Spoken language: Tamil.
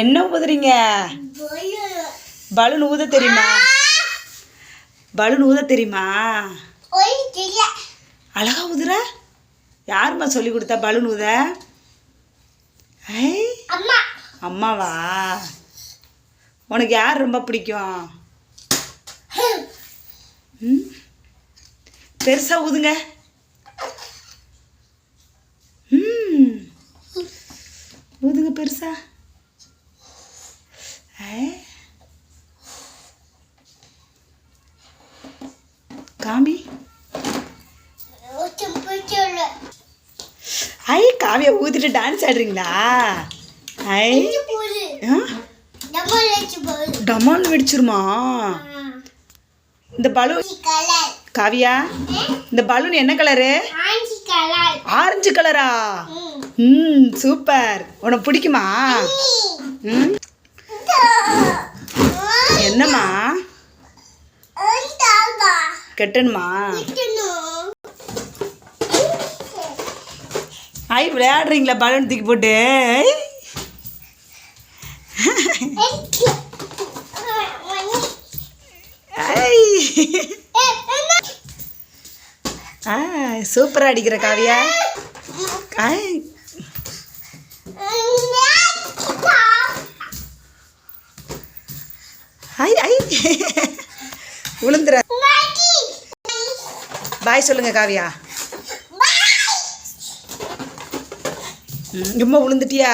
என்ன ஊதுறீங்க? பலூன் ஊத தெரியுமா? பலூன் ஊத தெரியுமா? அழகா ஊதுற? யாரும்மா சொல்லி கொடுத்தா பலூன் ஊத? அம்மா அம்மாவா? உனக்கு யார் ரொம்ப பிடிக்கும்? ம்? பெருசா ஊதுங்க. ம். ஊதுங்க பெருசா. காமி ஐ காவியா ஊதிட்டு டான்ஸ் ஆடுறீங்களா? ஐ. டமால் வெடிச்சிருமா? இந்த பலூன் காவியா இந்த பலூன் என்ன கலரு? ஆரஞ்சு கலரா? ம். சூப்பர். உனக்கு பிடிக்குமா? ம்? என்னம்மா? கெட்டணுமா? ஐ விளையாடுறீங்களா? பலூன் தூக்கி போட்டு. சூப்பராக அடிக்கிற காவியா. ஐ. ஐ ஐ விழுந்துற. பாய் சொல்லுங்க காவியா. ம், ரொம்ப விழுந்துட்டியா?